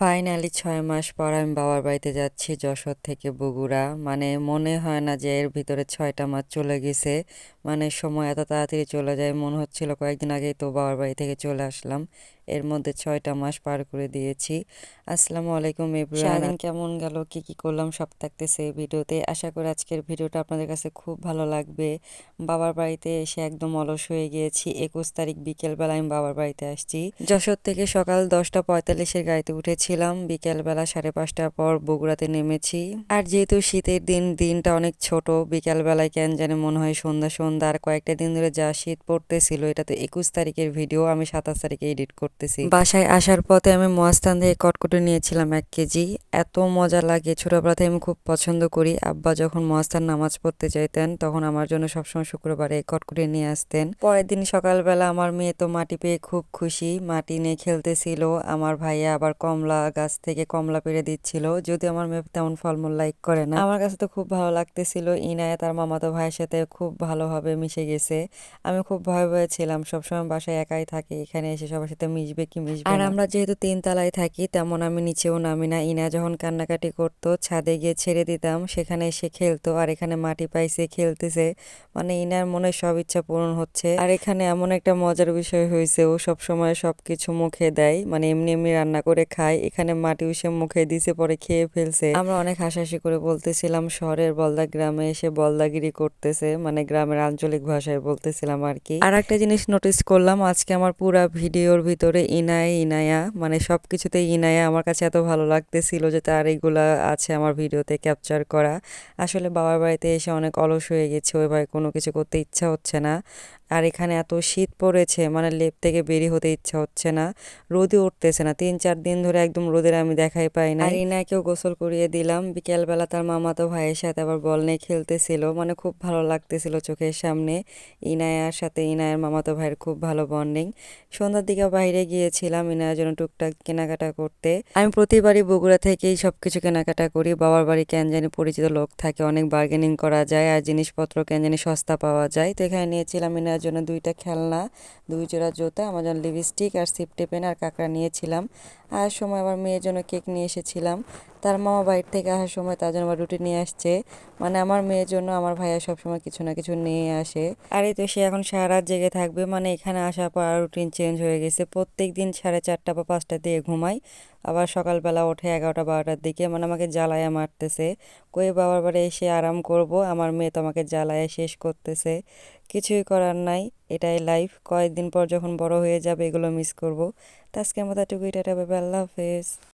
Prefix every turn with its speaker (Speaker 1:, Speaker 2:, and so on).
Speaker 1: Finally ছয় মাস পর আমি বাবার বাড়িতে যাচ্ছি যশোর থেকে বগুড়া। মানে মনে হয় না যে এর ভিতরে ছয়টা মাস চলে গেছে। মানে সময় এত তাড়াতাড়ি চলে যায়। মনে হচ্ছিল কয়েকদিন আগেই তো বাবার বাড়ি থেকে চলে আসলাম। এর মধ্যে ছয়টা মাস পার করে দিয়েছি। আসসালামু আলাইকুম সারাদিন কেমন গেল? কি কি করলাম? সব থাকতেছে এই ভিডিওতে। আশা করি আজকের ভিডিওটা আপনাদের কাছে খুব ভালো লাগবে। বাবার বাড়িতে এসে একদম অলস হয়ে গিয়েছি। একুশ তারিখ বিকেলবেলা আমি বাবার বাড়িতে আসছি। যশোর থেকে সকাল দশটা পঁয়তাল্লিশের গাড়িতে উঠেছিলাম। বিকেলবেলা সাড়ে পাঁচটার পর বগুড়াতে নেমেছি। আর যেহেতু শীতের দিন দিনটা অনেক ছোট বিকেলবেলায় কেন জানে মনে হয় সন্ধ্যা সন্ধ্যা আর কয়েকটা দিন ধরে যা শীত পড়তেছিল, এটা তো একুশ তারিখের ভিডিও আমি সাতাশ তারিখে এডিট করতেছি। বাসায় আসার পথে আমি মহাস্থান থেকে কটকটে নিয়েছিলাম এক কেজি। এত মজা লাগে, ছোটবেলা থেকে আমি খুব পছন্দ করি। আব্বা যখন মহাস্থান নামাজ পড়তে চাইতেন, তখন আমার জন্য সবসময় শুক্রবারে কটকটে নিয়ে আসতেন। পরের দিন সকালবেলা আমার মেয়ে তো মাটি পেয়ে খুব খুশি। মাটি নিয়ে খেলতেছিল। আমার ভাইয়া আবার কমলা গাছ থেকে কমলা পেরে দিচ্ছিল। যদি আমার মেয়ে তেমন ফলমূল লাইক করে না। আমার কাছে তো খুব ভালো লাগতেছিল। ইনায়া তার মামাতো ভাইয়ের সাথে খুব ভালোভাবে মিশে গেছে। আমি খুব ভয় ভয়ে ছিলাম সবসময় বাসায় একাই থাকি এখানে এসে সবার সাথে মিশবে কি মিশবে আর আমরা যেহেতু তিন তলায় থাকি তেমন আমি নিচেও নামি না। ইনা যখন কান্নাকাটি করতো ছাদে গিয়ে ছেড়ে দিতাম সেখানে এসে খেলতো আর এখানে মাটি পাইছে খেলতেছে। মানে ইনার মনে সব ইচ্ছা পূরণ হচ্ছে। আর এখানে এমন একটা মজার বিষয় হয়েছে ও সব সময় সবকিছু মুখে দেয় মানে এমনি এমনি রান্না করে খায়। এখানে মাটি উসে মুখে দিছে পরে খেয়ে ফেলছে। আমরা অনেক হাসাহাসি করে বলতেছিলাম শহরের বলদা গ্রামে এসে বলদাগিরি করতেছে মানে গ্রামের আঞ্চলিক ভাষায় বলতেছিলাম আর কি। আর একটা জিনিস নোটিস করলাম, আজকে আমার পুরা ভিডিওর ভিতরে ইনায়, ইনায়া মানে সব কিছুতেই ইনায়া আমার কাছে এত ভালো লাগতেছিল যে তার এইগুলা আছে আমার ভিডিওতে ক্যাপচার করা। আসলে বাবার বাড়িতে এসে অনেক অলস হয়ে গেছে ওইভাবে কোনো কিছু করতে ইচ্ছা হচ্ছে না। আর এখানে এত শীত পড়েছে মানে লেপ থেকে বেরি হতে ইচ্ছা হচ্ছে না। রোদে উঠতেছে না, তিন চার দিন ধরে একদম রোদের আমি দেখাই পাই না আর ইনাকেও গোসল করিয়ে দিলাম। বিকেলবেলা তার মামা তো ভাইয়ের সাথে আবার বল নিয়ে খেলতেছিল মানে খুব ভালো লাগতেছিল চোখের সামনে। ইনায়ার সাথে ইনায়ের মামাতো ভাইয়ের খুব ভালো বন্ডিং সন্ধ্যার দিকে বাইরে গিয়েছিলাম ইনায়ের জন্য টুকটাক কেনাকাটা করতে। আমি প্রতিবারই বগুড়া থেকেই সব কিছু কেনাকাটা করি। বাবার বাড়ি কেন জানি পরিচিত লোক থাকে, অনেক বার্গেনিং করা যায় আর জিনিসপত্র কেন জানি সস্তা পাওয়া যায়। তো এখানে নিয়েছিলাম ইনায়ের জন্য দুইটা খেলনা, দুই জোড়া জুতা, আমার জন্য লিপস্টিক আর সিপটে পেন আর কাঁকড়া নিয়েছিলাম। আর সময় আবার মেয়ের জন্য কেক নিয়ে এসেছিলাম। তার মামা বাইরে থেকে আসার সময় তার জন্য রুটি নিয়ে আসছে। মানে আমার মেয়ের জন্য আমার ভাইয়া সবসময় কিছু না কিছু নিয়ে আসে। আর এই তো সে এখন সারা জেগে থাকবে। মানে এখানে আসার পর রুটিন চেঞ্জ হয়ে গেছে। প্রত্যেক দিন সাড়ে চারটা বা পাঁচটা দিয়ে ঘুমাই। আবার সকালবেলা ওঠে এগারোটা বারোটার দিকে। মানে আমাকে জ্বালায়া মারতেছে। কই বাবার বাড়ি এসে আরাম করব? আমার মেয়ে তো আমাকে জ্বালায়া শেষ করতেছে। কিছুই করার নাই। এটাই লাইফ কয়েকদিন পর যখন বড় হয়ে যাবে এগুলো মিস করব। তো আজকের মতো টুকুই টাটা ভাবে আল্লাহ হাফেজ।